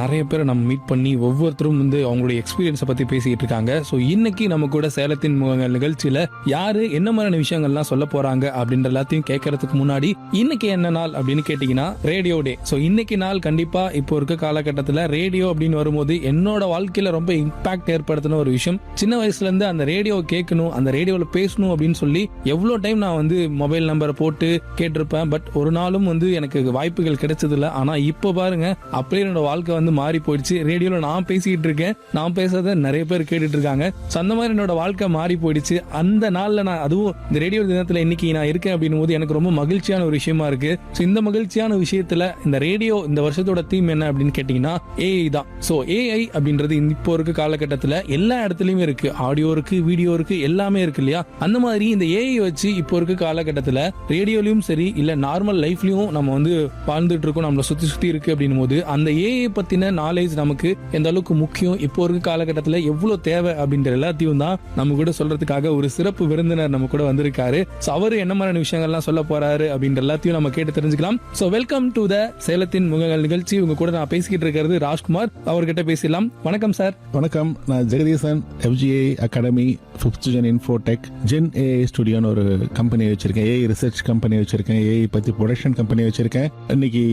நிறைய பேரை நம்ம மீட் பண்ணி ஒவ்வொருத்தரும் வந்து அவங்களுடைய எக்ஸ்பீரியன்ஸை பத்தி பேசிட்டு இருக்காங்க. ஸோ இன்னைக்கு நம்ம கூட சேலத்தின் முகங்கள் நிகழ்ச்சியில யாரு என்ன மாதிரியான விஷயங்கள்லாம் சொல்ல போறாங்க அப்படின்ற எல்லாத்தையும் கேட்கறதுக்கு முன்னாடி இன்னைக்கு என்ன நாள் அப்படின்னு கேட்டீங்கன்னா ரேடியோ டே ஸோ இன்னைக்கு நாள் கண்டிப்பா இப்போ இருக்க காலகட்டத்தில் ரேடியோ அப்படின்னு வரும்போது என்னோட வாழ்க்கையில ரொம்ப இம்பாக்ட் ஏற்படுத்தின ஒரு விஷயம். சின்ன வயசுல இருந்து அந்த ரேடியோ கேட்கணும் அந்த ரேடியோவில் பேசணும் அப்படின்னு சொல்லி எவ்வளோ டைம் நான் வந்து மொபைல் நம்பரை போட்டு கேட்டிருப்பேன். பட் ஒரு நாளும் வந்து எனக்கு வாய்ப்புகள் கிடைச்சதில்ல. ஆனா இப்போ பாருங்க அப்படியே என்னோட வாழ்க்கை வந்து மாறி போயிடுச்சு. ரேடியோல நான் பேசிக்கிட்டு இருக்கேன். நான் பேசுறத நிறைய பேர் கேட்டுட்டு இருக்காங்க. ஸோ அந்த மாதிரி என்னோட வாழ்க்கை மாறி போயிடுச்சு. அந்த நாள்ல நான் அதுவும் இந்த ரேடியோ தினத்துல இன்னைக்கு நான் இருக்கேன் அப்படின்னும் போது எனக்கு ரொம்ப மகிழ்ச்சியான ஒரு விஷயமா இருக்கு. ஸோ இந்த மகிழ்ச்சியான விஷயத்துல இந்த ரேடியோ இந்த வருஷத்தோட தீம் என்ன அப்படின்னு கேட்டீங்கன்னா ஏஐ தான். ஸோ ஏஐ அப்படின்றது இப்போ இருக்க காலகட்டத்தில் எல்லா இடத்துலயுமே இருக்கு. ஆடியோ இருக்கு வீடியோ இருக்கு எல்லாமே இருக்கு இல்லையா? அந்த மாதிரி இந்த ஏஐ வச்சு இப்போ இருக்க காலகட்டத்தில் ரேடியோலயும் சரி இல்ல நார்மல் லைஃப்லயும் நம்ம வந்து வாழ்ந்துட்டு இருக்கோம் நம்மளை சுத்தி சுத்தி இருக்கு அப்படின்னும் போது அந்த ஏஐ பத்தின நாலேஜ் நமக்கு எந்த அளவுக்கு முக்கியம் இப்போ இருக்க காலகட்டத்தில் எவ்வளவு தேவை அப்படின்ற எல்லாத்தையும் தான் நம்ம கூட சொல்றதுக்காக ஒரு சிறப்பு விருந்தினர் நம்ம கூட வந்திருக்காரு. ஸோ அவரு என்ன மாதிரியான விஷயங்கள்லாம் சொல்ல போறாரு அப்படின்ற எல்லாத்தையும் நம்ம கேட்டு தெரிஞ்சுக்கலாம். ஸோ வெல்கம் டு த சேலத்தின் முகங்கள் நிகழ்ச்சி. உங்க கூட நான் பேசிக்கிட்டு இருக்கிறது ராஜ்குமார். அவர்கிட்ட பேசலாம் வணக்கம் சார் வணக்கம். நான் Jagadeesan FGI academy fifth gen infotech gen AI ஸ்டுடியோன்னு ஒரு கம்பெனி வச்சிருக்கேன். ஏஐ ரிசர்ச் கம்பெனி வச்சிருக்கேன். ஏஐ பத்தி ப்ரொடக்ஷன் கம்பெனி வச்சிருக்கேன். இன்னைக்கு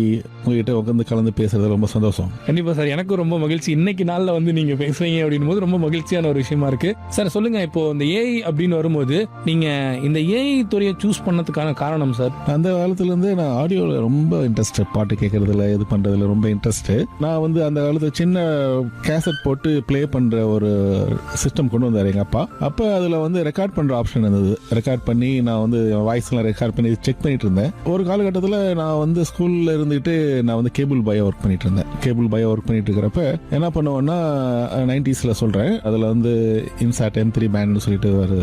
உங்ககிட்ட உட்காந்து கலந்து பேசுறது ரொம்ப சந்தோஷம். கண்டிப்பா சார். எனக்கும் ரொம்ப மகிழ்ச்சி. இன்னைக்கு நாள்ல வந்து நீங்க பேசுறீங்க அப்படின்னும் போது ரொம்ப மகிழ்ச்சியான ஒரு விஷயமா இருக்கு. சார் சொல்லுங்க. இப்போ இந்த ஏஐ அப்படின்னு வரும்போது நீங்க இந்த ஏஐ துறையை சூஸ் பண்ணதுக்கான காரணம் சார்? அந்த காலத்துல இருந்து நான் ஆடியோல ரொம்ப இன்ட்ரெஸ்ட் பாட்டு கேட்கறதுல இது பண்றதுல ரொம்ப இன்ட்ரெஸ்ட் நான் வந்து அந்த காலத்துல சின்ன கேசட் போட்டு ப்ளே பண்ற ஒரு சிஸ்டம் கொண்டு வந்தாரு எங்க அப்பா. அப்ப அதுல வந்து ரெக்கார்ட் பண்ற ஆப்ஷன் இருந்தது. ரெக்கார்ட் பண்ணி நான் வந்து வாய்ஸ் எல்லாம் ரெக்கார்ட் பண்ணி செக் பண்ணிட்டு இருந்தேன். ஒரு காலகட்டத்தில் நான் வந்து ஸ்கூல்ல இருந்துட்டு நான் வந்து கேபிள் பாயா ஒர்க் பண்ணிட்டு இருந்தேன். கேபிள் பாய் ஒர்க் பண்ணிட்டு இருக்கிறப்ப என்ன பண்ணுவேன்னா நைன்டிஸில் சொல்கிறேன் அதில் வந்து இன்சாட் எம் த்ரீ பேண்ட்னு சொல்லிட்டு ஒரு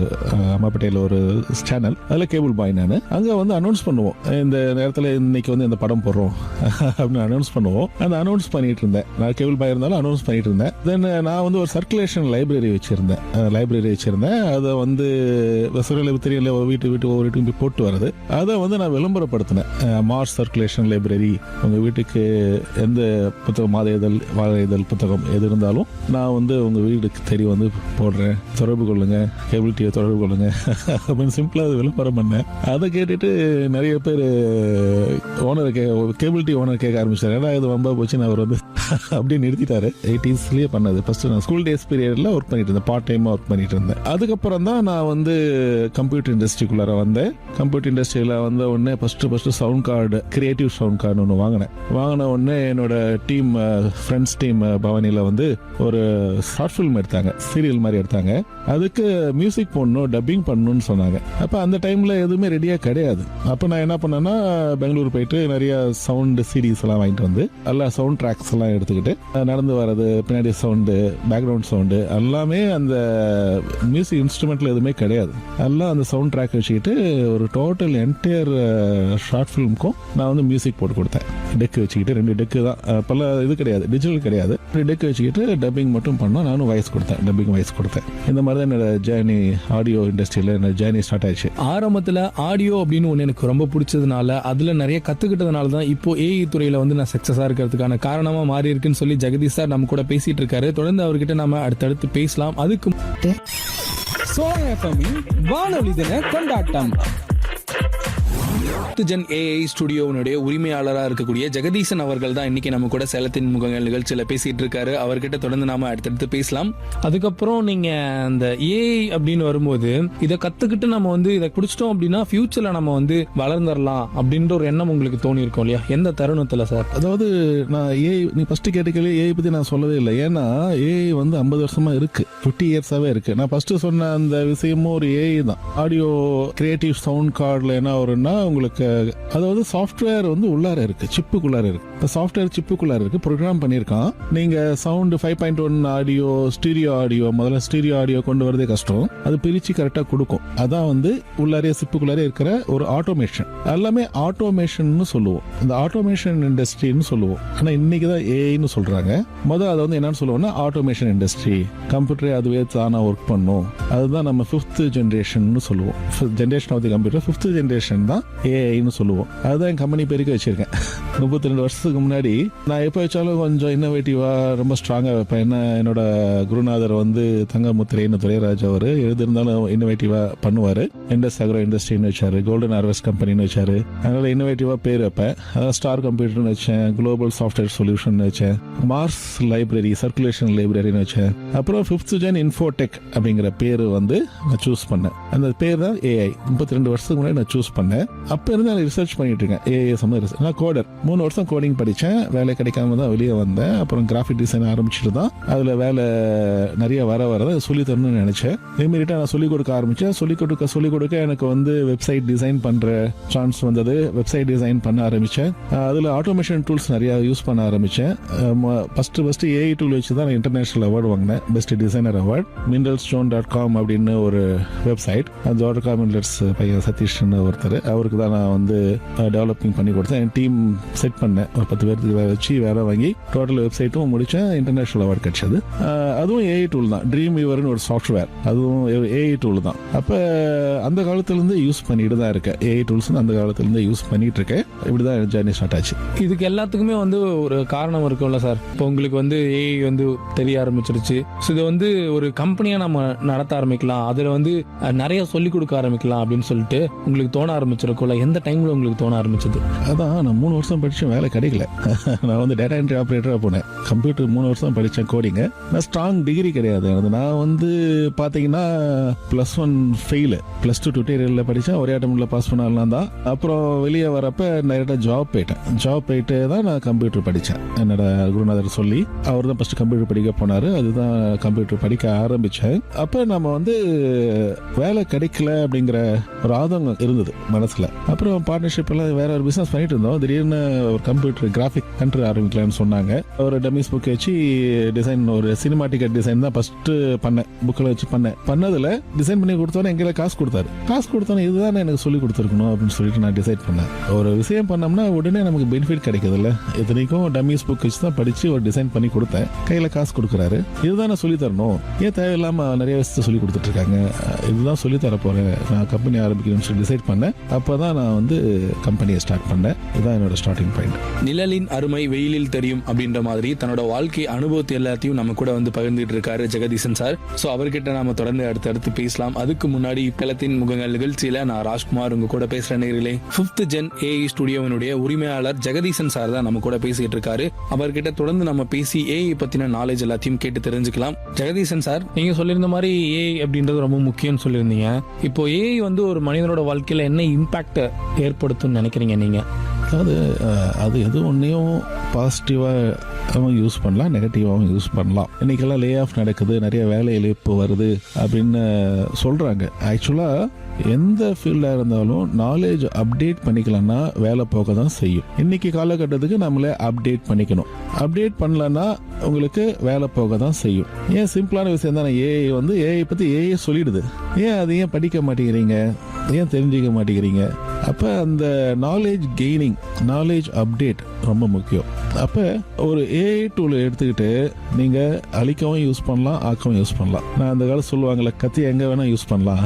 அம்மாபேட்டையில் அம்மாப்பேட்டையில் ஒரு சேனல் அதில் கேபிள் பாய் நான். அங்கே வந்து அனௌன்ஸ் பண்ணுவோம். இந்த நேரத்தில் இன்னைக்கு வந்து இந்த படம் போடுறோம். அப்படின்னு அனௌன்ஸ் பண்ணுவோம். அந்த அனௌன்ஸ் பண்ணிட்டு இருந்தேன் நான் கேபிள் பாய் இருந்தாலும் அனௌன்ஸ் பண்ணிட்டு இருந்தேன் தென் நான் வந்து ஒரு சர்க்குலேஷன் லைப்ரரி வச்சிருந்தேன். லைப்ரரி வச்சிருந்தேன். அதை வந்து வசூலில் தெரியல வீட்டு வீட்டு ஒவ்வொரு வீட்டுக்கும் போய் போட்டு வருது அதை வந்து நான் விளம்பரப்படுத்தினேன். மார்ஸ் சர்க்குலேஷன் லைப்ரரி உங்கள் வீட்டுக்கு எந்த புத்தகம் மாதிரி இதழ் வார இதழ் புத்தகம் எது இருந்தாலும் நான் வந்து உங்கள் வீடுக்கு தெரிய வந்து போடுறேன். தொடர்பு கொள்ளுங்க. கேபிள் டிவியை தொடர்பு கொள்ளுங்க. அப்படின்னு சிம்பிளாக அது விளம்பரம் பண்ணேன். அதை கேட்டுட்டு நிறைய பேர் owner K cable TV owner கேட்க ஆரம்பிச்சார் ஏன்னா இது வம்பா போச்சு அவர் வந்து அப்படியே நிறுத்திட்டாரு. எயிட்டீஸ்லேயே பண்ணது. ஃபஸ்ட்டு நான் ஸ்கூல் டேஸ் பீரியடில் ஒர்க் பண்ணிட்டு இருந்தேன். பார்ட் டைமாக ஒர்க் பண்ணிட்டு இருந்தேன். அதுக்கப்புறம் தான் நான் வந்து கம்ப்யூட்டர் இண்டஸ்ட்ரிக்குள்ளார வந்தேன். கம்ப்யூட்டர் இண்டஸ்ட்ரியில் வந்த உடனே first first sound card creative sound card ஒன்று வாங்கினேன். வாங்கின உடனே என்னோட டீம் ஃப்ரெண்ட்ஸ் டீம் பவானியில் வந்து ஒரு ஷார்ட் ஃபிலிம் எடுத்தாங்க சீரியல் மாதிரி எடுத்தாங்க. அதுக்கு மியூசிக் போடணும் டப்பிங் பண்ணணும்னு சொன்னாங்க. அப்போ அந்த டைமில் எதுவுமே ரெடியாக கிடையாது. அப்போ நான் என்ன பண்ணேன்னா பெங்களூர் போயிட்டு நிறைய சவுண்டு சீரீஸ் எல்லாம் வாங்கிட்டு வந்து எல்லா சவுண்ட் ட்ராக்ஸ் எல்லாம் எடுத்துக்கிட்டு நடந்து வர்றது பின்னாடி சவுண்டு பேக்ரவுண்ட் சவுண்டு எல்லாமே அந்த மியூசிக் இன்ஸ்ட்ருமெண்ட்டில் எதுவுமே கிடையாது. எல்லாம் அந்த சவுண்ட் ட்ராக் வச்சுக்கிட்டு ஒரு டோட்டல் என்டையர் ஷார்ட் ஃபிலிம்க்கும் நான் வந்து மியூசிக் போட்டு கொடுத்தேன். டெக்கு வச்சுக்கிட்டு ரெண்டு டெக்கு தான். அப்போல்லாம் இதுக்கு கிடையாது டிஜிட்டல் கிடையாது. டெக் வச்சுக்கிட்டு டப்பிங் மட்டும் பண்ணோம். நானும் வாய்ஸ் கொடுத்தேன். டப்பிங் வாய்ஸ் கொடுத்தேன். இந்த மாதிரி தான் என்னோட ஜேர்னி ஆடியோ இண்டஸ்ட்ரியில் என்னோட ஜேர்னி ஸ்டார்ட் ஆயிடுச்சு. ஆரம்பத்துல ஆடியோ அப்படின்னு ஒன்று எனக்கு ரொம்ப பிடிச்சதுனால அதுல நிறைய கத்துக்கிட்டதுனால தான் இப்போ ஏஐ துறையில வந்து நான் சக்சஸா இருக்கிறதுக்கான காரணமா மாறி இருக்குன்னு சொல்லி ஜெகதீஷ் சார் நம்ம கூட பேசிட்டு இருக்காரு. தொடர்ந்து அவர்கிட்ட நம்ம அடுத்தடுத்து பேசலாம். அதுக்கு எஃப்எம்மின் வானொலி தின கொண்டாட்டம். ஜென் ஏஐ ஸ்டுடியோனுடைய உரிமையாளராக இருக்கக்கூடிய ஜெகதீசன் அவர்கள் தான் இன்னைக்கு நம்ம கூட சேலத்தின் முகங்கள் நிகழ்ச்சியில் பேசிட்டு இருக்காரு. அவர்கிட்ட தொடர்ந்து நாம அடுத்தடுத்து பேசலாம். அதுக்கப்புறம் நீங்க அந்த ஏஐ அப்படின்னு வரும்போது இதை கத்துக்கிட்டு நம்ம வந்து இதை பிடிச்சிட்டோம் அப்படின்னா ஃபியூச்சர்ல நம்ம வந்து வளர்ந்துடலாம் அப்படின்ற ஒரு எண்ணம் உங்களுக்கு தோணி இருக்கும் இல்லையா? எந்த தருணத்துல சார்? அதாவது நான் ஏஐ நீ ஃபர்ஸ்ட் கேட்ட ஏஐ பத்தி நான் சொல்லவே இல்லை. ஏன்னா ஏஐ வந்து ஐம்பது வருஷமா இருக்கு. ஃபிஃப்டி இயர்ஸாவே இருக்கு. நான் ஃபர்ஸ்ட் சொன்ன அந்த விஷயமும் ஒரு ஏஐ தான். ஆடியோ கிரியேட்டிவ் சவுண்ட் கார்டில் என்ன வரும்னா உங்களுக்கு அதாவது சாஃப்ட்வேர் வந்து உள்ளார இருக்கு. சிப்புக்குள்ளார இருக்கு. இப்போ சாஃப்ட்வேர் சிப்புக்குள்ளார இருக்கு. ப்ரோக்ராம் பண்ணியிருக்கான். நீங்க sound five point one audio stereo audio முதல்ல ஸ்டீரியோ ஆடியோ கொண்டு வரதே கஷ்டம். அது பிரிச்சு கரெக்டாக கொடுக்கும். அதான் வந்து உள்ளாரே சிப்புக்குள்ளாரே இருக்கிற ஒரு ஆட்டோமேஷன் எல்லாமே ஆட்டோமேஷன் சொல்லுவோம். இந்த ஆட்டோமேஷன் இண்டஸ்ட்ரின்னு சொல்லுவோம். ஆனால் இன்னைக்கு தான் ஏஐன்னு சொல்றாங்க. முதல்ல அதை வந்து என்னன்னு சொல்லுவோம்னா ஆட்டோமேஷன் இண்டஸ்ட்ரி கம்ப்யூட்டரே அதுவே தானா ஒர்க் பண்ணும். அதுதான் நம்ம ஃபிஃப்த் ஜென்ரேஷன் சொல்லுவோம். Generation of the computer fifth generation தான் ஏஐ ஏஐன்னு சொல்லுவோம். அதுதான் என் கம்பெனி பேருக்கு வச்சிருக்கேன். முப்பத்தி ரெண்டு வருஷத்துக்கு முன்னாடி நான் எப்போ வச்சாலும் கொஞ்சம் இன்னோவேட்டிவாக ரொம்ப ஸ்ட்ராங்காக வைப்பேன். என்ன என்னோட குருநாதர் வந்து தங்கமுத்திரைன்னு துரைராஜ் அவர் எழுதிருந்தாலும் இன்னோவேட்டிவாக பண்ணுவார். இண்டஸ் அக்ரோ இண்டஸ்ட்ரின்னு வச்சார் கோல்டன் ஹார்வெஸ்ட் கம்பெனின்னு வச்சார். அதனால இன்னோவேட்டிவாக பேர் வைப்பேன். அதான் ஸ்டார் கம்ப்யூட்டர்னு வச்சேன் குளோபல் சாஃப்ட்வேர் சொல்யூஷன் வச்சேன் மார்ஸ் லைப்ரரி சர்க்குலேஷன் லைப்ரரின்னு வச்சேன். அப்புறம் ஃபிஃப்த் ஜென் இன்ஃபோடெக் அப்படிங்கிற பேர் வந்து நான் சூஸ் பண்ணேன். அந்த பேர் தான் ஏஐ முப்பத்தி ரெண்டு வருஷத்துக்கு முன்னாடி நான் சூஸ் பண்ணேன். அப்போ இருந்து நான் ரிசர்ச் பண்ணிட்டு இருக்கேன் ஏஐ சம்மந்த நான் கோடர் மூணு வருஷம் கோடிங் படித்தேன் வேலை கிடைக்காம தான் வெளியே வந்தேன். அப்புறம் கிராஃபிக் டிசைன் ஆரம்பிச்சுட்டு தான் அதில் வேலை நிறைய வர வர தான் சொல்லி தரணும்னு நினச்சேன். இமீடியட்டாக நான் சொல்லிக் கொடுக்க ஆரம்பித்தேன் சொல்லிக் கொடுக்க சொல்லிக் கொடுக்க எனக்கு வந்து வெப்சைட் டிசைன் பண்ணுற சான்ஸ் வந்தது. வெப்சைட் டிசைன் பண்ண ஆரம்பித்தேன் அதில் ஆட்டோமேஷன் டூல்ஸ் நிறையா யூஸ் பண்ண ஆரம்பித்தேன் ஃபஸ்ட்டு ஃபஸ்ட்டு ஏஐ டூல் வச்சு தான் நான் இன்டர்நேஷனல் அவார்டு வாங்கினேன். Best designer award mineral stone dot com அப்படின்னு ஒரு வெப்சைட் அந்த டாட் காம் பையன் சதீஷ்னு ஒருத்தர். அவருக்கு தான் நான் வந்து டெவலப்பிங் பண்ணி கொடுத்தேன். என் டீம் செட் பண்ணேன். ஒரு பத்து பேர்த்துக்கு வேலை வச்சு வேலை வாங்கி டோட்டல் வெப்சைட்டும் முடித்தேன் இன்டர்நேஷனல் அவார்டு கிடைச்சது. அதுவும் ஏஐ டூல் தான். ட்ரீம் யூவர்னு ஒரு சாஃப்ட்வேர் அதுவும் ஏஐ டூல் தான். அப்போ அந்த காலத்துலேருந்து யூஸ் பண்ணிட்டு தான் இருக்கேன். ஏஐ டூல்ஸ் அந்த காலத்துலேருந்து யூஸ் பண்ணிட்டு இருக்கேன். இப்படி தான் ஜேர்னி ஸ்டார்ட் ஆச்சு. இதுக்கு எல்லாத்துக்குமே வந்து ஒரு காரணம் இருக்கும்ல சார் இப்போ உங்களுக்கு வந்து ஏஐ வந்து தெரிய ஆரம்பிச்சிருச்சு. ஸோ இதை வந்து ஒரு கம்பெனியாக நம்ம நடத்த ஆரம்பிக்கலாம். அதில் வந்து நிறைய சொல்லிக் கொடுக்க ஆரம்பிக்கலாம் அப்படின்னு சொல்லிட்டு உங்களுக்கு தோண ஆரம்பிச்சிருக்கும்ல. எந்த டைமில் உங்களுக்கு தோண ஆரம்பிச்சது? அதான் நான் மூணு வருஷம் படித்தேன் வேலை கிடைக்கல. நான் வந்து டேட்டா என்ட்ரி ஆப்ரேட்டராக போனேன். கம்ப்யூட்டர் மூணு வருஷம் படித்தேன் கோடிங்க நான் ஸ்ட்ராங் டிகிரி கிடையாது எனக்கு. நான் வந்து பார்த்தீங்கன்னா plus one fail plus two டுட்டோரியலில் படித்தேன் ஒரே அட்டம்ல பாஸ் பண்ணலாம் தான். அப்புறம் வெளியே வரப்ப டேரெக்டாக ஜாப் போயிட்டேன். ஜாப் போயிட்டு தான் நான் கம்ப்யூட்டர் படித்தேன் என்னோட குருநாதர் சொல்லி அவர் தான் ஃபஸ்ட்டு கம்ப்யூட்டர் படிக்க போனார். அதுதான் கம்ப்யூட்டர் படிக்க ஆரம்பித்தேன் அப்போ நம்ம வந்து வேலை கிடைக்கல அப்படிங்கிற ஒரு ஆதங்கம் இருந்தது மனசில். அப்போ அப்புறம் பார்ட்னர்ஷிப் எல்லாம் வேற ஒரு பிஸ்னஸ் பண்ணிட்டு இருந்தோம். திடீர்னு ஒரு கம்ப்யூட்டர் கிராஃபிக் கண்ட்ரி ஆரம்பிக்கலாம்னு சொன்னாங்க. ஒரு டெமிஸ் புக் வச்சு டிசைன் ஒரு சினிமாட்டிக் டிசைன் தான் ஃபர்ஸ்ட் பண்ணேன். புக்கில் வச்சு பண்ணேன். பண்ணதில் டிசைன் பண்ணி கொடுத்தோன்னே எங்களை காசு கொடுத்தாரு. காசு கொடுத்தோன்னே இதுதான் எனக்கு சொல்லி கொடுத்துருக்கணும் அப்படின்னு சொல்லிட்டு நான் டிசைட் பண்ணேன். ஒரு விஷயம் பண்ணோம்னா உடனே நமக்கு பெனிஃபிட் கிடைக்குதுல்ல. இத்தனைக்கும் டம்மிஸ் புக் வச்சு தான் படிச்சு ஒரு டிசைன் பண்ணி கொடுத்தேன். கையில் காசு கொடுக்குறாரு. இதுதான் நான் சொல்லி தரணும். ஏன் தேவையில்லாம நிறைய விஷயத்தை சொல்லி கொடுத்துட்டு இருக்காங்க? இதுதான் சொல்லி தர போறேன். நான் கம்பெனி ஆரம்பிக்கணும்னு சொல்லி டிசைட் பண்ணேன். அப்பதான் நான் வந்து கம்பெனியை ஸ்டார்ட் பண்ணேன். இதுதான் என்னோட ஸ்டார்டிங் பாயிண்ட் நிழலின் அருமை வெயிலில் தெரியும் அப்படின்ற மாதிரி தன்னோட வாழ்க்கை அனுபவத்தை எல்லாத்தையும் நம்ம கூட வந்து பகிர்ந்துட்டு இருக்காரு ஜெகதீசன் சார். ஸோ அவர்கிட்ட நாம தொடர்ந்து அடுத்தடுத்து பேசலாம். அதுக்கு முன்னாடி களத்தின் முகங்கள் நிகழ்ச்சியில நான் ராஜ்குமார் உங்க கூட பேசுற நேரிலே ஃபிஃப்த் ஜென் ஏஐ ஸ்டுடியோவினுடைய உரிமையாளர் ஜெகதீசன் சார் தான் நம்ம கூட பேசிட்டு இருக்காரு. அவர்கிட்ட தொடர்ந்து நம்ம பேசி ஏஐ பத்தின நாலேஜ் எல்லாத்தையும் கேட்டு தெரிஞ்சுக்கலாம். ஜெகதீசன் சார் நீங்க சொல்லியிருந்த மாதிரி ஏஐ அப்படின்றது ரொம்ப முக்கியம்னு சொல்லியிருந்தீங்க. இப்போ ஏஐ வந்து ஒரு மனிதனோட வாழ்க்கையில என்ன இம்பாக்ட் ஏற்படுத்தும்னு நினைக்கிறீங்க நீங்கள் அதாவது அது எது ஒன்றையும் பாசிட்டிவாகவும் யூஸ் பண்ணலாம் நெகட்டிவாகவும் யூஸ் பண்ணலாம். இன்றைக்கெல்லாம் லே ஆஃப் நடக்குது நிறைய வேலை இழப்பு வருது அப்படின்னு சொல்கிறாங்க ஆக்சுவலாக எந்த ஃபீல்டாக இருந்தாலும் நாலேஜ் அப்டேட் பண்ணிக்கலன்னா வேலை போக தான் செய்யும். இன்னைக்கு காலகட்டத்துக்கு நம்மளே அப்டேட் பண்ணிக்கணும். அப்டேட் பண்ணலன்னா உங்களுக்கு வேலை போக தான் செய்யும். ஏன் சிம்பிளான விஷயம் தானே? ஏஐ வந்து ஏஐ பற்றி ஏஐ சொல்லிடுது. ஏன் அதை ஏன் படிக்க மாட்டேங்கிறீங்க? ஏன் தெரிஞ்சுக்க மாட்டேங்கிறீங்க? அப்போ அந்த நாலேஜ் கெய்னிங் நாலேஜ் அப்டேட் ரொம்ப முக்கியம். அப்போ ஒரு ஏஐ டூல் எடுத்துக்கிட்டு நீங்கள் அழிக்கவும் யூஸ் பண்ணலாம் ஆக்கவும் யூஸ் பண்ணலாம். நான் அந்த காலம் சொல்லுவாங்கல்ல கத்தி எங்கே வேணால் யூஸ் பண்ணலாம்.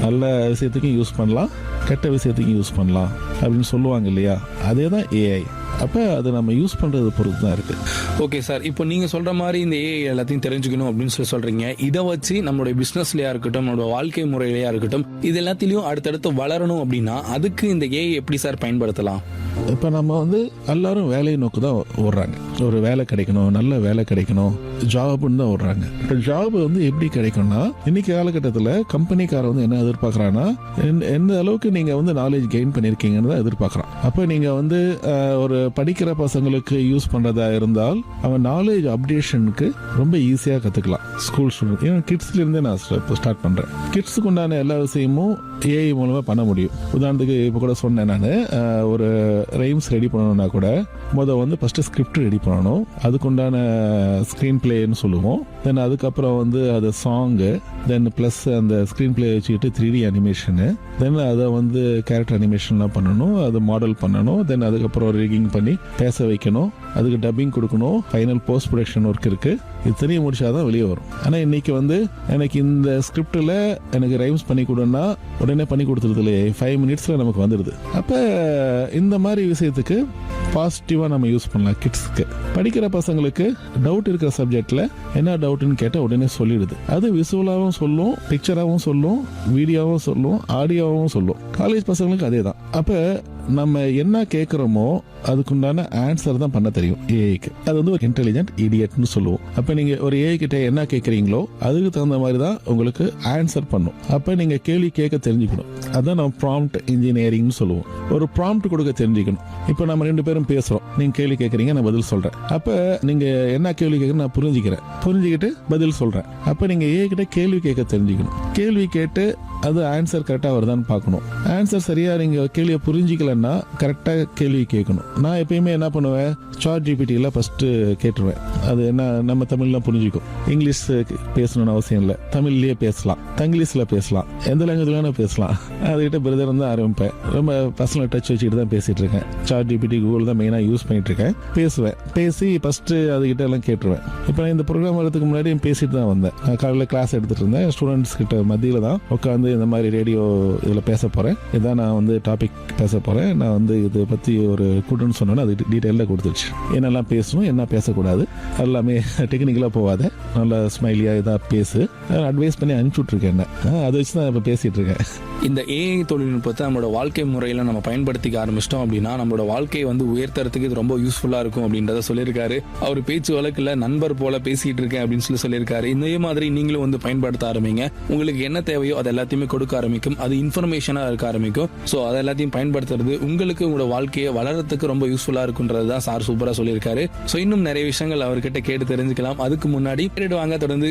நல்ல விஷயத்துக்கும் யூஸ் பண்ணலாம் கெட்ட விஷயத்துக்கும் யூஸ் பண்ணலாம் அப்படின்னு சொல்லுவாங்க இல்லையா? அதே தான் ஏஐ அப்போ அது நம்ம யூஸ் பண்ணுறது பொறுத்து தான் இருக்குது ஓகே சார் இப்போ நீங்க சொல்ற மாதிரி இந்த ஏஐ எல்லாத்தையும் தெரிஞ்சுக்கணும் அப்படின்னு சொல்லி சொல்றீங்க. இதை வச்சு நம்மளுடைய பிசினஸ்லயா இருக்கட்டும் நம்மளோட வாழ்க்கை முறையிலயா இருக்கட்டும் இது எல்லாத்திலயும் அடுத்தடுத்து வளரணும் அப்படின்னா அதுக்கு இந்த ஏஐ எப்படி சார் பயன்படுத்தலாம்? இப்போ நம்ம வந்து எல்லாரும் வேலையை நோக்கு தான் ஓடுறாங்க. ஒரு வேலை கிடைக்கணும் நல்ல வேலை கிடைக்கணும் ஜாப்னு தான் ஓடுறாங்க. இப்போ ஜாப் வந்து எப்படி கிடைக்கும்னா இன்னைக்கு காலகட்டத்தில் கம்பெனிக்கார வந்து என்ன எதிர்பார்க்குறான்னா எந்த அளவுக்கு நீங்கள் வந்து நாலேஜ் கெயின் பண்ணியிருக்கீங்கன்னு தான் எதிர்பார்க்குறான். அப்போ நீங்கள் வந்து ஒரு படிக்கிற பசங்களுக்கு யூஸ் பண்ணுறதா இருந்தால் அவன் நாலேஜ் அப்டேஷனுக்கு ரொம்ப ஈஸியாக கற்றுக்கலாம் ஸ்கூல் ஸ்டூடெண்ட் ஏன்னா கிட்ஸ்லேருந்தே நான் இப்போ ஸ்டார்ட் பண்ணுறேன் கிட்ஸுக்கு உண்டான எல்லா விஷயமும் ஏஐ மூலமாக பண்ண முடியும். உதாரணத்துக்கு இப்போ கூட சொன்னேன் நான் ஒரு ரைம்ஸ் ரெடி பண்ணணும்னா கூட முதல் வந்து ஃபஸ்ட்டு ஸ்கிரிப்ட் ரெடி பண்ணணும். அதுக்குண்டான ஸ்க்ரீன் பிளேன்னு சொல்லுவோம். தென் அதுக்கப்புறம் வந்து அது சாங்கு தென் ப்ளஸ் அந்த ஸ்க்ரீன் பிளே வச்சுக்கிட்டு த்ரீ டி அனிமேஷனு தென் அதை வந்து கேரக்டர் அனிமேஷன்லாம் பண்ணணும். அது மாடல் பண்ணணும். தென் அதுக்கப்புறம் ரிகிங் பண்ணி பேச வைக்கணும். அதுக்கு டப்பிங் கொடுக்கணும். ஃபைனல் போஸ்ட் ப்ரொடக்ஷன் ஒர்க் இருக்குது இது தெரிய முடிச்சாதான் வெளியே வரும். ஆனால் இன்னைக்கு வந்து எனக்கு இந்த ஸ்கிரிப்டில் எனக்கு ரைம்ஸ் பண்ணி கொடுன்னா உடனே பண்ணி கொடுத்துருது இல்லையே ஃபைவ் மினிட்ஸில் நமக்கு வந்துடுது அப்போ இந்த மாதிரி விஷயத்துக்கு பாசிட்டிவாக நம்ம யூஸ் பண்ணலாம் கிட்ஸ்க்கு படிக்கிற பசங்களுக்கு டவுட் இருக்கிற சப்ஜெக்டில் என்ன டவுட்னு கேட்டால் உடனே சொல்லிடுது. அது விசுவலாகவும் சொல்லும் பிக்சராகவும் சொல்லும் வீடியோவும் சொல்லும் ஆடியோவும் சொல்லும். காலேஜ் பசங்களுக்கு அதே தான் அப்போ நம்ம என்ன கேட்குறோமோ அதுக்குண்டான ஆன்சர் தான் பண்ண தெரியும் ஏஐக்கு அது வந்து ஒரு இன்டெலிஜென்ட் இடியட்னு சொல்லுவோம். அப்போ நீங்கள் ஒரு ஏஐ கிட்ட என்ன கேட்குறீங்களோ அதுக்கு தகுந்த மாதிரி தான் உங்களுக்கு ஆன்சர் பண்ணும். அப்போ நீங்கள் கேள்வி கேட்க தெரிஞ்சுக்கணும். அதுதான் நம்ம ப்ராம்ப்ட் இன்ஜினியரிங்னு சொல்லுவோம். ஒரு ப்ராம்ப்ட் கொடுக்க தெரிஞ்சுக்கணும். இப்போ நம்ம ரெண்டு பேரும் பேசுகிறோம் நீங்கள் கேள்வி கேட்குறீங்க நான் பதில் சொல்கிறேன் அப்போ நீங்கள் என்ன கேள்வி கேட்குறேன் நான் புரிஞ்சுக்கிறேன். புரிஞ்சுக்கிட்டு பதில் சொல்கிறேன் அப்போ நீங்கள் ஏஐ கிட்ட கேள்வி கேட்க தெரிஞ்சுக்கணும். கேள்வி கேட்டு அது ஆன்சர் கரெக்டாக வருதான்னு பார்க்கணும். ஆன்சர் சரியாக நீங்கள் கேள்வியை புரிஞ்சிக்கலன்னா கரெக்டாக கேள்வி கேட்கணும். நான் எப்பயுமே என்ன பண்ணுவேன்? சார்ட் ஜிபிடியில் ஃபஸ்ட்டு கேட்டுருவேன். அது என்ன நம்ம தமிழ்லாம் புரிஞ்சுக்கும். இங்கிலீஷ் பேசணும்னு அவசியம் இல்லை. தமிழ்லேயே பேசலாம். தங்கிலீஷில் பேசலாம். எந்த லாங்குவேஜ் வேணால் பேசலாம். அதுக்கிட்ட பிரதர் தான் ஆரம்பிப்பேன். ரொம்ப பர்சனல் டச் வச்சுக்கிட்டு தான் பேசிகிட்டு இருக்கேன் சார்ட் ஜிபிடி கூகுள் தான் மெயினாக யூஸ் பண்ணிட்டு இருக்கேன் பேசுவேன். பேசி ஃபஸ்ட்டு அதுக்கிட்ட எல்லாம் கேட்டுருவேன். இப்போ நான் இந்த ப்ரோக்ராம் வரதுக்கு முன்னாடி பேசிட்டு தான் வந்தேன். நான் காலையில் கிளாஸ் எடுத்துகிட்டு இருந்தேன். ஸ்டூடெண்ட்ஸ் கிட்ட மத்தியில் தான் உட்காந்து இந்த மாதிரி ரேடியோ இதில் பேச போகிறேன் இதான் நான் வந்து டாபிக் பேச போகிறேன் நான் வந்து இதை பற்றி ஒரு கூட்டம்னு சொன்னோன்னே அது டீட்டெயிலில் கொடுத்துருச்சு. என்னெல்லாம் பேசணும் என்ன பேசக்கூடாது எல்லாமே டெக்னிக்கலாக போகாத. நல்லா ஸ்மைலியாக இதாக பேசு. அட்வைஸ் பண்ணி அனுப்பிச்சி விட்ருக்கேன் என்ன அதை வச்சு தான் இப்போ பேசிகிட்டு இருக்கேன். இந்த ஏஐ தொழில்நுட்பத்தை நம்மளோட வாழ்க்கை முறையில் நம்ம பயன்படுத்திக்க ஆரம்பிச்சிட்டோம் அப்படின்னா நம்மளோட வாழ்க்கையை வந்து உயர்த்தறதுக்கு இது ரொம்ப யூஸ்ஃபுல்லாக இருக்கும் அப்படின்றத சொல்லியிருக்காரு. அவர் பேச்சு வழக்கில் நண்பர் போல பேசிகிட்டு இருக்கேன் அப்படின்னு சொல்லி சொல்லியிருக்காரு. இதே மாதிரி நீங்களும் வந்து பயன்படுத்த ஆரம்பிங்க. உங்களுக்கு என்ன தேவையோ அது கொடுக்க ஆரம்பிக்கும். அது இன்ஃபர்மேஷனாக இருக்க ஆரம்பிக்கும். ஸோ அதை எல்லாத்தையும் பயன்படுத்துறது உங்களுக்கு உங்களோட வாழ்க்கையை வளர்றதுக்கு ரொம்ப யூஸ்ஃபுல்லாக இருக்குன்றது தான் சார் சூப்பராக சொல்லியிருக்காரு. ஸோ இன்னும் நிறைய விஷயங்கள் அவர்கிட்ட கேட்டு தெரிஞ்சுக்கலாம். அதுக்கு முன்னாடி வாங்க தொடர்ந்து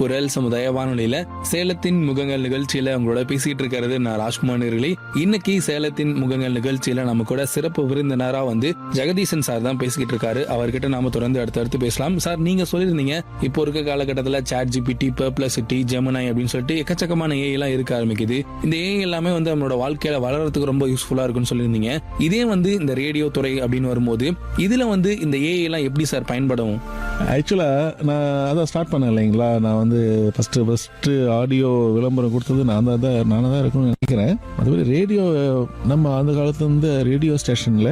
குரல் சமுதாய வானொலியில சேலத்தின் முகங்கள் நிகழ்ச்சியில உங்களோட பேசிட்டு இருக்கிறது நான் ராஜ்குமார் நேர்களே இன்னைக்கு சேலத்தின் முகங்கள் நிகழ்ச்சியில நம்ம கூட சிறப்பு விருந்தினரா வந்து ஜெகதீசன் சார் தான் பேசிக்கிட்டு இருக்காரு. அவர்கிட்ட நாம தொடர்ந்து அடுத்தடுத்து பேசலாம். சார் நீங்க சொல்லியிருந்தீங்க இப்போ இருக்க காலகட்டத்தில் சாட் ஜிபிடி பர்ப்ளசிட்டி ஜெமனாய் அப்படின்னு சொல்லிட்டு எக்கச்சக்கமான ஏஐ எல்லாம் இருக்க ஆரம்பிக்குது. இந்த ஏஐ எல்லாமே வந்து நம்மளோட வாழ்க்கையில வளர்றதுக்கு ரொம்ப யூஸ்ஃபுல்லா இருக்குன்னு சொல்லியிருந்தீங்க. இதே வந்து இந்த ரேடியோ துறை அப்படின்னு வரும்போது இதுல வந்து இந்த ஏஐ எல்லாம் எப்படி சார் பயன்படும்? ஆக்சுவலாக நான் அதான் ஸ்டார்ட் பண்ணேன் இல்லைங்களா? நான் வந்து ஃபஸ்ட்டு ஃபஸ்ட்டு ஆடியோ விளம்பரம் கொடுத்தது நான் தான் தான் நானாக தான் இருக்கும்னு நினைக்கிறேன். அதுபடி ரேடியோ நம்ம அந்த காலத்துல இருந்து ரேடியோ ஸ்டேஷனில்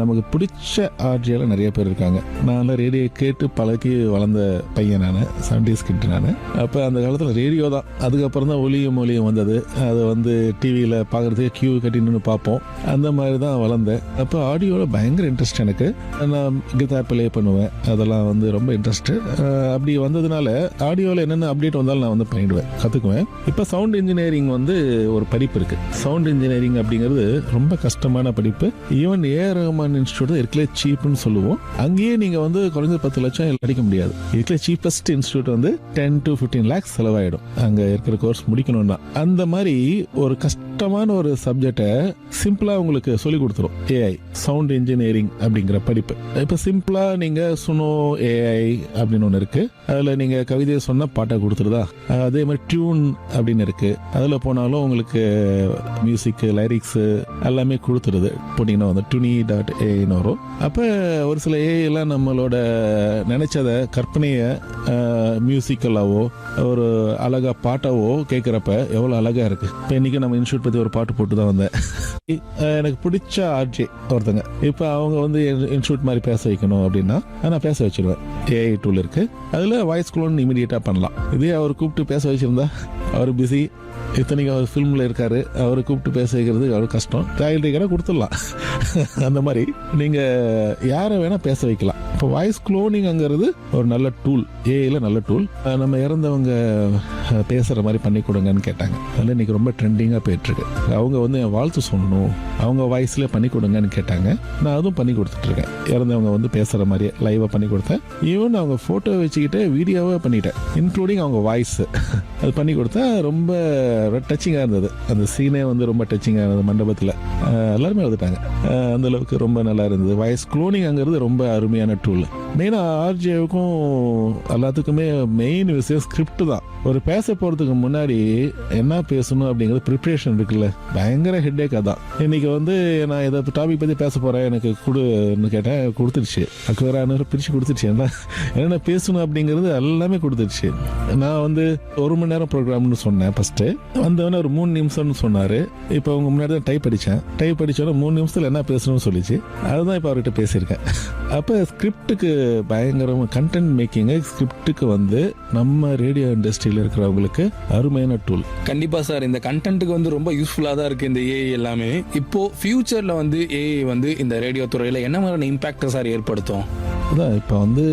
நமக்கு பிடிச்ச ஆர்ஜியெல்லாம் நிறைய பேர் இருக்காங்க. நான் ரேடியோ கேட்டு பழகி வளர்ந்த பையன் நான் செவன்டிஸ் கிட்ட நான். அப்போ அந்த காலத்தில் ரேடியோ தான். அதுக்கப்புறம் தான் ஒலியும் ஒளியும் வந்தது. அது வந்து டிவியில் பார்க்குறதுக்கு கியூ கட்டி நின்று பார்ப்போம். அந்த மாதிரி தான் வளர்ந்தேன். அப்போ ஆடியோவில் பயங்கர இன்ட்ரெஸ்ட் எனக்கு. நான் கீதா ப்ளே பண்ணுவேன். அதெல்லாம் வந்து ரொம்ப இன்ட்ரெஸ்ட்டு அப்படி வந்ததுனால ஆடியோவில் என்னென்ன அப்டேட் வந்தாலும் நான் வந்து பண்ணிடுவேன் கற்றுக்குவேன் இப்போ சவுண்ட் இன்ஜினியரிங் வந்து ஒரு படிப்பு இருக்குது சவுண்ட் இன்ஜினியரிங் அப்படிங்கிறது ரொம்ப கஷ்டமான படிப்பு. ஈவன் ஏ ரஹ்மான் இன்ஸ்டியூட் இருக்கலே சீப்னு சொல்லுவோம். அங்கேயே நீங்கள் வந்து குறைஞ்ச பத்து லட்சம் படிக்க முடியாது. இருக்கலே சீப்பஸ்ட் இன்ஸ்டியூட் வந்து டென் டு ஃபிஃப்டீன் லேக்ஸ் செலவாயிடும். அங்கே இருக்கிற கோர்ஸ் முடிக்கணும்னா. அந்த மாதிரி ஒரு கஷ்டமான ஒரு சப்ஜெக்டை சிம்பிளா உங்களுக்கு சொல்லி கொடுத்துரும். ஏஐ சவுண்ட் இன்ஜினியரிங் அப்படிங்கிற படிப்பு. இப்போ சிம்பிளா நீங்க சுனோ ஏஐ அப்படின்னு ஒன்று இருக்கு. அதுல நீங்க கவிதையை சொன்ன பாட்டை கொடுத்துருதா? அதே மாதிரி டியூன் அப்படின்னு இருக்கு. அதுல போனாலும் உங்களுக்கு மியூசிக்கு லைரிக்ஸு எல்லாமே கொடுத்துருது. போட்டிங்கன்னா வந்து டுனி டாட் ஏன்னு வரும். அப்போ ஒரு சில ஏஐ எல்லாம் நம்மளோட நினச்சதை கற்பனையை மியூசிக்கலாவோ ஒரு அழகா பாட்டாவோ கேட்குறப்ப எவ்வளோ அழகாக இருக்குது இப்போ இன்றைக்கி நம்ம இன்ஸ்டியூட் பற்றி ஒரு பாட்டு போட்டு தான் வந்தேன். எனக்கு பிடிச்ச ஆர்ஜே ஒருத்தங்க. இப்போ அவங்க வந்து இன்ஸ்டியூட் மாதிரி பேச வைக்கணும் அப்படின்னா நான் பேச வச்சிருவேன். ஏஐ டூல் இருக்குது அதில் வாய்ஸ் குளோன் இமீடியட்டாக பண்ணலாம். இதே அவர் கூப்பிட்டு பேச வச்சுருந்தா அவர் பிஸி இத்தனைக்கு அவர் ஃபிலிமில் இருக்கார் அவரை கூப்பிட்டு பேச வைக்கிறது அவர் கஷ்டம். ராயல் கடை கொடுத்துடலாம். அந்த மாதிரி நீங்கள் யாரை வேணால் பேச வைக்கலாம். இப்போ வாய்ஸ் குளோனிங்கிறது ஒரு நல்ல டூல் ஏஐயில் நல்ல டூல் நம்ம இறந்தவங்க பேசுகிற மாதிரி பண்ணி கொடுங்கன்னு கேட்டாங்க. அதில் இன்னைக்கு ரொம்ப ட்ரெண்டிங்காக போயிட்டுருக்கு. அவங்க வந்து என் வாழ்த்து சொல்லணும். அவங்க வாய்ஸ்லேயே பண்ணி கொடுங்கன்னு கேட்டாங்க. நான் அதுவும் பண்ணி கொடுத்துட்ருக்கேன் இறந்தவங்க வந்து பேசுகிற மாதிரியே லைவாக பண்ணி கொடுத்தேன். ஈவன் அவங்க ஃபோட்டோ வச்சுக்கிட்டு வீடியோவாக பண்ணிட்டேன். இன்க்ளூடிங் அவங்க வாய்ஸ் அது பண்ணி கொடுத்தா ரொம்ப டச்சிங்காக இருந்தது. அந்த சீனே வந்து ரொம்ப டச்சிங்காக இருந்தது மண்டபத்தில். எல்லாருமே வந்துட்டாங்க அந்தளவுக்கு ரொம்ப நல்லா இருந்தது. வாய்ஸ் குளோனிங்கிறது ரொம்ப அருமையான டூல் டூல் மெயினாக ஆர்ஜேவுக்கும் எல்லாத்துக்குமே மெயின் விஷயம் ஸ்கிரிப்ட் தான். ஒரு பேச போகிறதுக்கு முன்னாடி என்ன பேசணும் அப்படிங்கிறது ப்ரிப்ரேஷன் இருக்குல்ல. பயங்கர ஹெட்டேக் அதான். இன்னைக்கு வந்து நான் இதை டாபிக் பற்றி பேச போகிறேன் எனக்கு கொடுன்னு கேட்டேன் கொடுத்துருச்சு. அக்வரானு பிரித்து கொடுத்துருச்சு. என்ன என்னென்ன பேசணும் அப்படிங்கிறது எல்லாமே கொடுத்துருச்சு. நான் வந்து ஒரு மணி நேரம் ப்ரோக்ராம்னு சொன்னேன் ஃபஸ்ட்டு வந்தவொடனே ஒரு மூணு நிமிஷம்னு சொன்னார். இப்போ அவங்க முன்னாடி தான் டைப் அடித்தேன் டைப் அடித்தோன்னே மூணு நிமிஷத்தில் என்ன பேசணும்னு சொல்லிச்சு. அதுதான் இப்போ அவர்கிட்ட பேசியிருக்கேன். அப்போ ஸ்கிரிப்ட் ஸ்கிரிப்டுக்கு பயங்கரமாக கண்டென்ட் மேக்கிங்கு ஸ்கிரிப்டுக்கு வந்து நம்ம ரேடியோ இண்டஸ்ட்ரியில் இருக்கிறவங்களுக்கு அருமையான டூல் கண்டிப்பா சார் இந்த கண்டென்ட்டுக்கு வந்து ரொம்ப யூஸ்ஃபுல்லா தான் இருக்கு இந்த ஏஐ எல்லாமே. இப்போ ஃபியூச்சர்ல வந்து ஏஐ வந்து இந்த ரேடியோ துறையில என்ன மாதிரியான இம்பாக்ட் சார் ஏற்படுத்தும்? அதான் இப்போ வந்து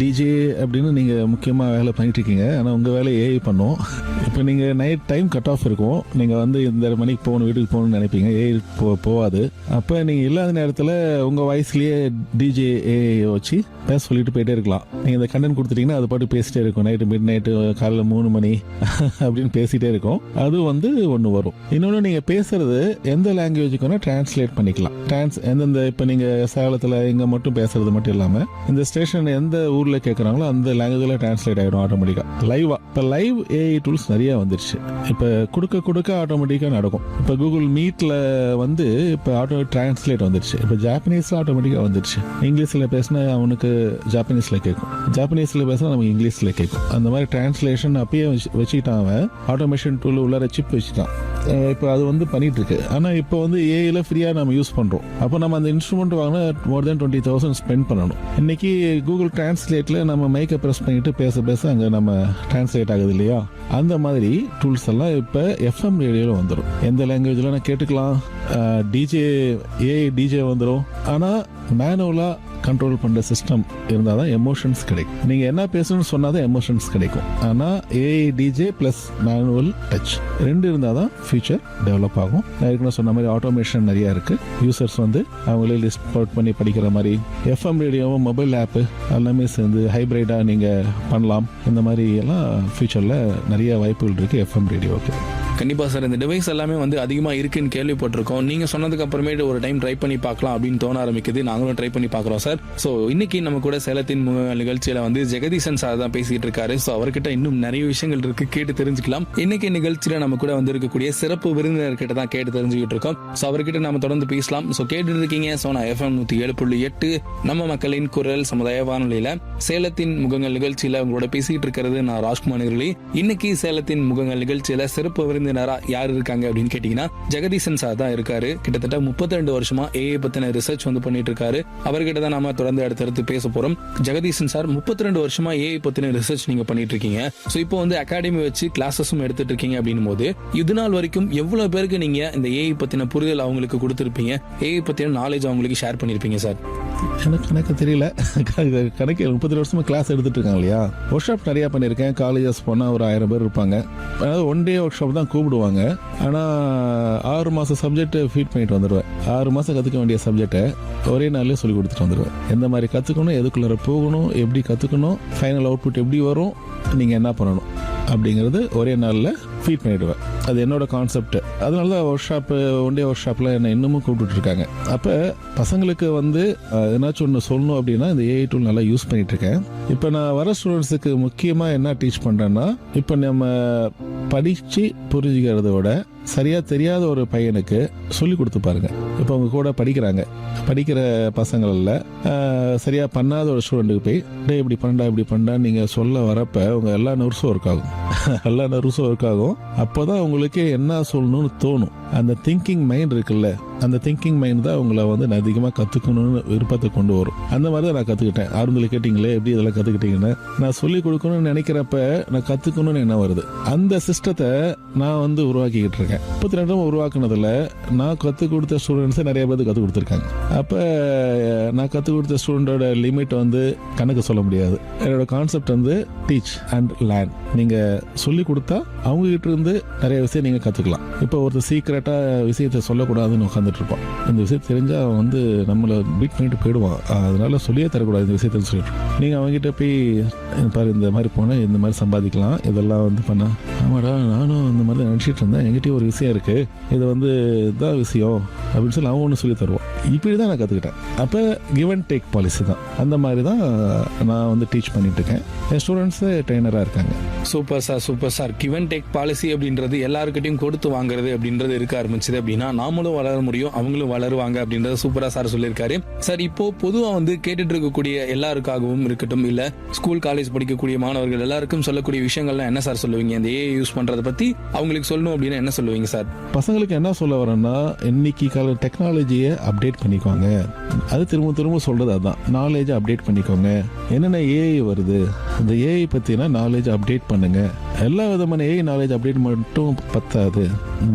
டிஜே அப்படின்னு நீங்கள் முக்கியமாக வேலை பண்ணிட்டு இருக்கீங்க. ஆனால் உங்கள் வேலையை ஏஐ பண்ணும். இப்போ நீங்கள் நைட் டைம் கட் ஆஃப் இருக்கும். நீங்கள் வந்து இந்த மணிக்கு போகணும் வீட்டுக்கு போகணும்னு நினைப்பீங்க. ஏஐ போ போகாது அப்போ நீங்கள் இல்லாத நேரத்தில் உங்கள் வாய்ஸ்லேயே டிஜே ஏஐ வச்சு பேச சொல்லிட்டு போயிட்டே இருக்கலாம். நீங்கள் இந்த கண்டென்ட் கொடுத்துட்டீங்கன்னா அது பாட்டு பேசிட்டே இருக்கும். நைட்டு மிட் நைட்டு காலைல மூணு மணி அப்படின்னு பேசிகிட்டே இருக்கும். அது வந்து ஒன்று வரும். இன்னொன்று நீங்கள் பேசுறது எந்த லாங்குவேஜுக்கு வேணால் டிரான்ஸ்லேட் பண்ணிக்கலாம். டிரான்ஸ் எந்தெந்த இப்போ நீங்கள் சேலத்தில் இங்கே மட்டும் பேசுறது மட்டும் இல்லாமல் இந்த ஸ்டேஷன் எந்த ஊரில் கேட்குறாங்களோ அந்த லாங்குவேஜில் டிரான்ஸ்லேட் ஆகிடும் ஆட்டோமேட்டிக்காக லைவாக இப்போ லைவ் ஏஐ டூல்ஸ் நிறைய வந்துருச்சு. இப்போ கொடுக்க கொடுக்க ஆட்டோமேட்டிக்காக நடக்கும். இப்போ கூகுள் மீட்டில் வந்து இப்போ ஆட்டோ டிரான்ஸ்லேட் வந்துருச்சு. இப்போ ஜாப்பனீஸில் ஆட்டோமேட்டிக்காக வந்துருச்சு. இங்கிலீஷில் பேசினா அவனுக்கு ஜாப்பனீஸில் கேட்கும் ஜாப்பனீஸில் பேசினா நமக்கு இங்கிலீஷில் கேட்கும் அந்த மாதிரி டிரான்ஸ்லேஷன் அப்பயே வச்சு வச்சுக்கிட்டான் அவன். ஆட்டோமேஷன் டூல் உள்ளார சிப் வச்சுட்டான். இப்போ அது வந்து பண்ணிட்டு இருக்கு ஆனால் இப்போ வந்து ஏஐல ஃப்ரீயாக நம்ம யூஸ் பண்ணுறோம் அப்போ நம்ம அந்த இன்ஸ்ட்ருமெண்ட் வாங்கினா more than twenty thousand spend பண்ணணும். இன்னைக்கு கூகுள் டிரான்ஸ்லேட்டில் நம்ம மைக்கை ப்ரெஸ் பண்ணிட்டு பேச பேச அங்கே நம்ம டிரான்ஸ்லேட் ஆகுது இல்லையா? அந்த மாதிரி டூல்ஸ் எல்லாம் இப்போ எஃப்எம் ரேடியோவில் வந்துடும் எந்த லாங்குவேஜில் நான் கேட்டுக்கலாம். டிஜே ஏஐ டிஜே வந்துடும் ஆனால் மேனுவலாக கண்ட்ரோல் பண்ணுற சிஸ்டம் இருந்தால் தான் எமோஷன்ஸ் கிடைக்கும். நீங்கள் என்ன பேசணும்னு சொன்னால் தான் எமோஷன்ஸ் கிடைக்கும். ஆனால் AI DJ plus manual touch ரெண்டு இருந்தால் தான் ஃபியூச்சர் டெவலப் ஆகும். நான் ஏற்கனவே சொன்ன மாதிரி ஆட்டோமேஷன் நிறையா இருக்குது யூசர்ஸ் வந்து அவங்களே லிஸ்ட் அவுட் பண்ணி படிக்கிற மாதிரி எஃப்எம் ரேடியோவும் மொபைல் ஆப்பு எல்லாமே சேர்ந்து ஹைப்ரிடாக நீங்கள் பண்ணலாம். இந்த மாதிரி எல்லாம் ஃபியூச்சரில் நிறைய வாய்ப்புகள் இருக்குது எஃப்எம் ரேடியோவுக்கு கண்டிப்பாக சார் இந்த டிவைஸ் எல்லாமே வந்து அதிகமாக இருக்குன்னு கேள்விப்பட்டிருக்கோம். நீங்கள் சொன்னதுக்கு அப்புறமேட்டு ஒரு டைம் ட்ரை பண்ணி பார்க்கலாம் அப்படின்னு தோண ஆரம்பிக்குது. நாங்களும் ட்ரை பண்ணி பார்க்குறோம் சார். ஸோ இன்னைக்கு நம்ம கூட சேலத்தின் நிகழ்ச்சியில் வந்து ஜெகதீசன் சார் தான் பேசிட்டு இருக்காரு. ஸோ அவர்கிட்ட இன்னும் நிறைய விஷயங்கள் இருக்கு கேட்டு தெரிஞ்சுக்கலாம். இன்னைக்கு நிகழ்ச்சியில் நம்ம கூட வந்து இருக்கக்கூடிய சிறப்பு விருந்தினர்கிட்ட தான் கேட்டு தெரிஞ்சுக்கிட்டு இருக்கோம். ஸோ அவர்கிட்ட நம்ம தொடர்ந்து பேசலாம். ஸோ கேட்டு இருக்கீங்க சோனா எஃப்எம் நூத்தி ஏழு புள்ளி எட்டு நம்ம மக்களின் குரல் சமுதாய வானொலியில. சேலத்தின் முகங்கள் நிகழ்ச்சியில உங்களோட பேசிட்டு இருக்கிறது நான் ராஜ்குமார் நிகழ்ச்சி இன்னைக்கு சேலத்தின் முகங்கள் நிகழ்ச்சியில சிறப்பு விருந்தினரா யார் இருக்காங்க அப்படின்னு கேட்டீங்கன்னா ஜெகதீசன் சார் தான் இருக்காரு. கிட்டத்தட்ட 32 வருஷமா ஏஐ பத்தின ரிசர்ச் வந்து பண்ணிட்டு இருக்காரு அவர்கிட்ட தான் நாம தொடர்ந்து அடுத்தடுத்து பேச போறோம். ஜெகதீசன் சார் 32 வருஷமா ஏஐ பத்தின ரிசர்ச் நீங்க பண்ணிட்டு இருக்கீங்க ஸோ இப்போ வந்து அகாடமி வச்சு கிளாஸஸும் எடுத்துட்டு இருக்கீங்க அப்படின்னு போது இது நாள் வரைக்கும் எவ்வளவு பேருக்கு நீங்க இந்த ஏஐ பத்தின புரிதல் அவங்களுக்கு கொடுத்துருப்பீங்க? ஏஐ பத்தின நாலேஜ் அவங்களுக்கு ஷேர் பண்ணிருப்பீங்க சார் எனக்கு கணக்கு தெரியல. கணக்கு முப்பது வருஷமா கிளாஸ் எடுத்துட்டு இருக்காங்க இல்லையா? ஒர்க் ஷாப் நிறைய பண்ணியிருக்கேன். காலேஜஸ் போனால் ஒரு ஆயிரம் பேர் இருப்பாங்க. அதாவது ஒன் டே ஒர்க் ஷாப் தான் கூப்பிடுவாங்க. ஆனால் ஆறு மாதம் சப்ஜெக்டை ஃபீட் பண்ணிட்டு வந்துடுவேன் ஆறு மாதம் கற்றுக்க வேண்டிய சப்ஜெக்டை ஒரே நாளில் சொல்லி கொடுத்துட்டு வந்துடுவேன் எந்த மாதிரி கற்றுக்கணும் எதுக்குள்ளார போகணும் எப்படி கற்றுக்கணும் ஃபைனல் அவுட்புட் எப்படி வரும் நீங்கள் என்ன பண்ணணும் அப்படிங்கிறது ஒரே நாளில் ஃபீட் பண்ணிவிடுவேன் அது என்னோட கான்செப்ட் அதனால தான் ஒர்க் ஷாப்பு ஒன் டே ஒர்க் ஷாப்பில் என்னை இன்னமும் கூப்பிட்டுருக்காங்க அப்போ பசங்களுக்கு வந்து ஏதாச்சும் ஒன்று சொல்லணும் அப்படின்னா இந்த ஏஐ டூல் நல்லா யூஸ் பண்ணிட்டு இருக்கேன் இப்போ நான் வர ஸ்டூடெண்ட்ஸுக்கு முக்கியமாக என்ன டீச் பண்ணுறேன்னா இப்போ நம்ம படித்து புரிஞ்சுக்கிறத விட சரியாக தெரியாத ஒரு பையனுக்கு சொல்லி கொடுத்து பாருங்க. இப்போ அவங்க கூட படிக்கிறாங்க. படிக்கிற பசங்களில் சரியாக பண்ணாத ஒரு ஸ்டூடெண்ட்டுக்கு போய் டே இப்படி பண்ணா இப்படி பண்ணா நீங்கள் சொல்ல வரப்போ உங்கள் எல்லா நர்ஸும் ஒர்க் ஆகும். எல்லா நர்ஸும் ஒர்க் ஆகும். அப்போ தான் உங்களுக்கு என்ன சொல்லணும்னு தோணும். அந்த திங்கிங் மைண்ட் இருக்குல்ல அந்த திங்கிங் மைண்ட் தான் உங்களை வந்து நான் அதிகமாக கற்றுக்கணும்னு விருப்பத்தை கொண்டு வரும். அந்த மாதிரி தான் நான் கற்றுக்கிட்டேன் ஆறுதல் கேட்டிங்களே எப்படி இதெல்லாம் கற்றுக்கிட்டீங்கன்னு நான் சொல்லி கொடுக்கணும்னு நினைக்கிறப்ப நான் கற்றுக்கணும்னு என்ன வருது? அந்த சிஸ்டத்தை நான் வந்து உருவாக்கிக்கிட்டு இருக்கேன். முப்பத்தி ரெண்டும் உருவாக்குனதில் நான் கற்றுக் கொடுத்த ஸ்டூடெண்ட்ஸை நிறைய பேர் கற்றுக் கொடுத்துருக்காங்க. அப்போ நான் கற்றுக் கொடுத்த ஸ்டூடெண்டோட லிமிட் வந்து கணக்கு சொல்ல முடியாது. என்னோட கான்செப்ட் வந்து டீச் அண்ட் லேர்ன் நீங்கள் சொல்லி கொடுத்தா அவங்ககிட்ட இருந்து நிறைய விஷயம் நீங்கள் கற்றுக்கலாம் இப்போ ஒருத்தர் சீக்கிரட்டாக விஷயத்தை சொல்லக்கூடாதுன்னு உட்காந்துட்டு இருப்பான் இந்த விஷயம் தெரிஞ்சால் அவன் வந்து நம்மளை பீட் பண்ணிட்டு போயிடுவான். அதனால சொல்லியே தரக்கூடாது இந்த விஷயத்தை சொல்லிட்டு. நீங்கள் அவங்ககிட்ட போய் பாரு இந்த மாதிரி போனால் இந்த மாதிரி சம்பாதிக்கலாம். இதெல்லாம் வந்து பண்ணா. ஆமாடா நானும் இந்த மாதிரி தான் நினச்சிட்டு இருந்தேன். என்கிட்டயும் ஒரு விஷயம் இருக்குது இது வந்து இதான் விஷயம். அப்படின்னு சொல்லி அவன் ஒன்று சொல்லி தருவான். இப்படி தான் நான் கற்றுக்கிட்டேன் அப்போ கிவ் அண்ட் டேக் பாலிசி தான். அந்த மாதிரி தான் நான் வந்து டீச் பண்ணிட்டு இருக்கேன். என் ஸ்டூடெண்ட்ஸு ட்ரெயினராக இருக்காங்க. Super sir super sir give and take policy அப்படின்றது எல்லாருக்கிட்டையும் கொடுத்து வாங்குறது அப்படின்றது இருக்க ஆரம்பிச்சது அப்படின்னா நாமளும் வளர முடியும் அவங்களும் வளருவாங்க அப்படின்றத சூப்பரா சார் சொல்லியிருக்காரு. சார் இப்போ பொதுவா வந்து கேட்டுட்டு இருக்கக்கூடிய எல்லாருக்காகவும் இருக்கட்டும் இல்ல ஸ்கூல் காலேஜ் படிக்கக்கூடிய மாணவர்கள் எல்லாருக்கும் சொல்லக்கூடிய விஷயங்கள்லாம் என்ன சார் சொல்லுவீங்க? இந்த ஏஐ யூஸ் பண்றதை பத்தி அவங்களுக்கு சொல்லணும் அப்படின்னா என்ன சொல்லுவீங்க சார்? பசங்களுக்கு என்ன சொல்ல வரேன்னா இன்னைக்கு கால டெக்னாலஜியை அப்டேட் பண்ணிக்கோங்க. அது திரும்ப திரும்ப சொல்றது அதான். நாலேஜை அப்டேட் பண்ணிக்கோங்க. என்னென்ன ஏஐ வருது? அந்த ஏஐ பற்றினா நாலேஜ் அப்டேட் பண்ணுங்க. எல்லா விதமான ஏஐ நாலேஜ் அப்டேட் மட்டும் பத்தாது.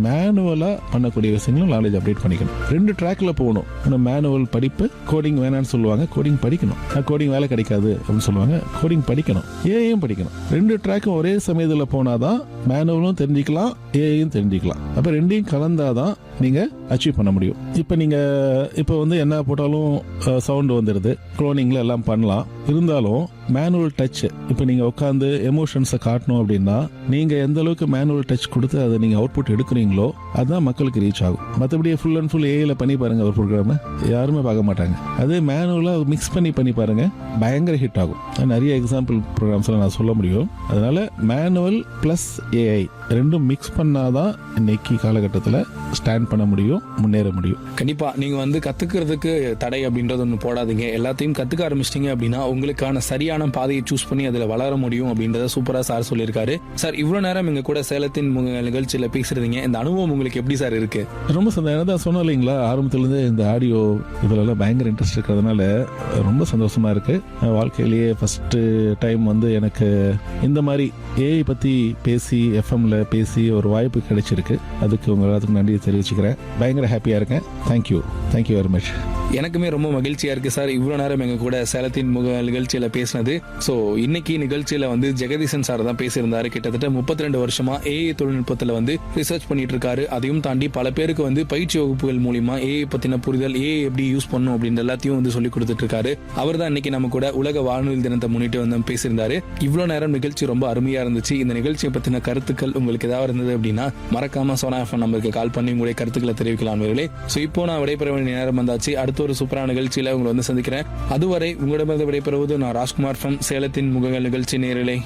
மேனுவலாக பண்ணக்கூடிய விஷயங்களும் நாலேஜ் அப்டேட் பண்ணிக்கணும். ரெண்டு ட்ராக்ல போகணும். ஒன்று மேனுவல் படிப்பு கோடிங் வேணாம்னு சொல்லுவாங்க கோடிங் படிக்கணும். கோடிங் வேலை கிடைக்காது அப்படின்னு சொல்லுவாங்க கோடிங் படிக்கணும். ஏஐயும் படிக்கணும். ரெண்டு ட்ராக்கும் ஒரே சமயத்தில் போனாதான் மேனுவலும் தெரிஞ்சுக்கலாம் ஏஐயும் தெரிஞ்சுக்கலாம். அப்போ ரெண்டையும் கலந்தாதான் நீங்கள் அச்சீவ் பண்ண முடியும். இப்போ நீங்கள் இப்போ வந்து என்ன போட்டாலும் சவுண்ட் வந்துடுது குளோனிங்கில் எல்லாம் பண்ணலாம். இருந்தாலும் மேனுவல் டச் இப்போ நீங்கள் உட்காந்து எமோஷன்ஸை காட்டணும் அப்படின்னா நீங்கள் எந்த அளவுக்கு மேனுவல் டச் கொடுத்து அதை நீங்கள் அவுட்புட் எடுக்கணும் எடுக்கிறீங்களோ அதுதான் மக்களுக்கு ரீச் ஆகும். மற்றபடி ஃபுல் அண்ட் ஃபுல் ஏஐயில் பண்ணி பாருங்க ஒரு ப்ரோக்ராம் யாருமே பார்க்க மாட்டாங்க. அதே மேனுவலாக மிக்ஸ் பண்ணி பண்ணி பாருங்க பயங்கர ஹிட் ஆகும். நிறைய எக்ஸாம்பிள் ப்ரோக்ராம்ஸ்லாம் நான் சொல்ல முடியும். அதனால் மேனுவல் ப்ளஸ் ஏஐ ரெண்டும் மிக்ஸ் பண்ணாதான் இன்னைக்கு காலகட்டத்தில் ஸ்டாண்ட் பண்ண முடியும் முன்னேற முடியும். கண்டிப்பா நீங்க வந்து கத்துக்கிறதுக்கு தடை அப்படின்றது ஒன்று போடாதீங்க. எல்லாத்தையும் கத்துக்க ஆரம்பிச்சிட்டீங்க அப்படின்னா உங்களுக்கான சரியான பாதையை சூஸ் பண்ணி அதுல வளர முடியும் அப்படின்றத சூப்பரா சார் சொல்லியிருக்காரு. சார் இவ்வளவு நேரம் எங்க கூட சேலத்தின் நிகழ்ச்சியில பேசுறீங்க இந்த அனுபவம் உங்களுக்கு எப்படி சார் இருக்கு? ரொம்ப சந்தோஷம் தான் சொன்னோம் இல்லைங்களா ஆரம்பத்துலேருந்து இந்த ஆடியோ இதுலலாம் பயங்கர இன்ட்ரெஸ்ட் இருக்கிறதுனால ரொம்ப சந்தோஷமா இருக்கு. அஹ் வாழ்க்கையிலேயே ஃபர்ஸ்ட் டைம் வந்து எனக்கு இந்த மாதிரி ஏஐ பத்தி பேசி எஃப்எம்ல பேசி ஒரு வாய்ப்பு கிடைச்சிருக்கு. அதுக்கு உங்க எல்லாத்துக்கும் நன்றியை தெரிவிச்சுக்கிறேன். பயங்கர ஹாப்பியா இருக்கேன். தேங்க்யூ தேங்க்யூ வெரி மச் எனக்குமே ரொம்ப மகிழ்ச்சியா இருக்கு சார். இவ்வளவு நேரம் எங்க கூட சேலத்தின் முக நிகழ்ச்சியில பேசினது. ஸோ இன்னைக்கு நிகழ்ச்சியில வந்து ஜெகதீசன் சார் தான் பேசியிருந்தாரு. கிட்டத்தட்ட முப்பத்தி ரெண்டு வருஷமா ஏஐ தொழில்நுட்பத்துல வந்து ரிசர்ச் பண்ணிட்டு இருக்காரு அதையும் தாண்டி பல பேருக்கு வந்து பயிற்சி வகுப்புகள் மூலியமா ஏஐ பத்தின புரிதல் ஏஐ எப்படி யூஸ் பண்ணும் அப்படின்ற எல்லாத்தையும் வந்து சொல்லி கொடுத்துட்டு இருக்காரு அவர் தான் இன்னைக்கு நம்ம கூட உலக வானொலி தினத்தை முன்னிட்டு வந்து பேசியிருந்தாரு. இவ்வளவு நேரம் நிகழ்ச்சி ரொம்ப அருமையா இருந்துச்சு. இந்த நிகழ்ச்சியை பத்தின கருத்துக்கள் உங்களுக்கு ஏதாவது இருந்தது அப்படின்னா மறக்காம சோனா எஃப்எம் நம்பருக்கு கால் பண்ணி உங்களுடைய கருத்துக்களை தெரிவிக்கலாம் நேர்களே ஸோ இப்போ நான் விடைபெற வேண்டிய நேரம் வந்தாச்சு. அடுத்த ஒரு சூப்பரான நிகழ்ச்சியில உங்களை வந்து சந்திக்கிறேன். அதுவரை உங்களிடமிருந்து விடைபெறுவது நான் ராஜ்குமார் ஃப்ரம் சேலத்தின் முகங்கள் நிகழ்ச்சி நேரிலே